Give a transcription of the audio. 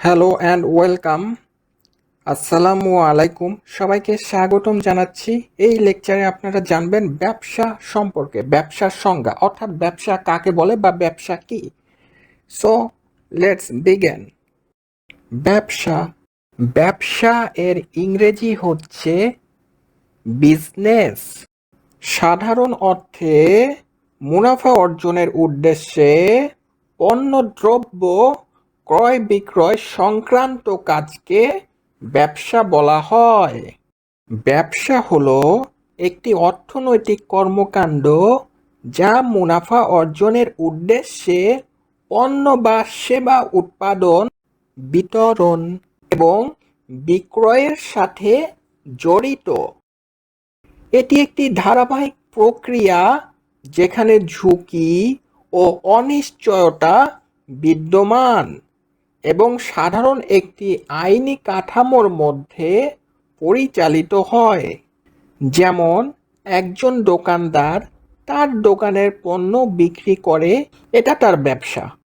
Hello and welcome. আসসালামু আলাইকুম। সবাইকে স্বাগতম জানাচ্ছি। এই লেকচারে আপনারা জানবেন ব্যবসা সম্পর্কে ব্যবসার সংজ্ঞা, অর্থাৎ ব্যবসা কাকে বলে বা ব্যবসা কি। সো লেটস বিগেন ব্যবসা ব্যবসা এর ইংরেজি হচ্ছে বিজনেস সাধারণ অর্থে মুনাফা অর্জনের উদ্দেশ্যে পণ্য দ্রব্য ক্রয় বিক্রয় সংক্রান্ত কাজকে ব্যবসা বলা হয়। ব্যবসা হলো একটি অর্থনৈতিক কর্মকাণ্ড যা মুনাফা অর্জনের উদ্দেশ্যে পণ্য বা সেবা উৎপাদন, বিতরণ এবং বিক্রয়ের সাথে জড়িত। এটি একটি ধারাবাহিক প্রক্রিয়া যেখানে ঝুঁকি ও অনিশ্চয়তা বিদ্যমান। এবং সাধারণ একটি আইনি কাঠামোর মধ্যে পরিচালিত হয়। যেমন, একজন দোকানদার তার দোকানের পণ্য বিক্রি করে, এটা তার ব্যবসা।